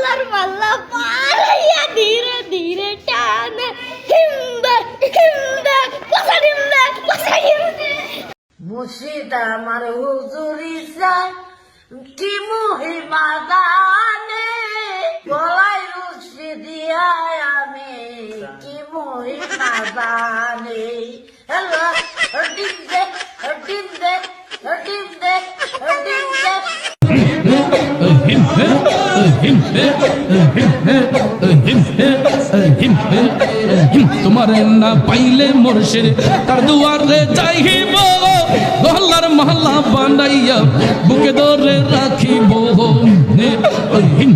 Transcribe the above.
আল্লাহর পাল্লা পালাইয়া ধীরে ধীরে টানে হিমদে হিমদে পসা হিমদে পসা হিমদে মুর্শিদ আমার হুজুরি চাই কি মহিমা গানে গলায় রুশি দিয়ায় আমি কি মহিমা গানে হ্যালো ডিম দে ডিম দে ডিম দে ডিম দে তোমার না পাইলে মোরশের তার দুয়ারে চাইব গহলার মহল্লা বানাইয়া বুকে দরে রাখিব। হিম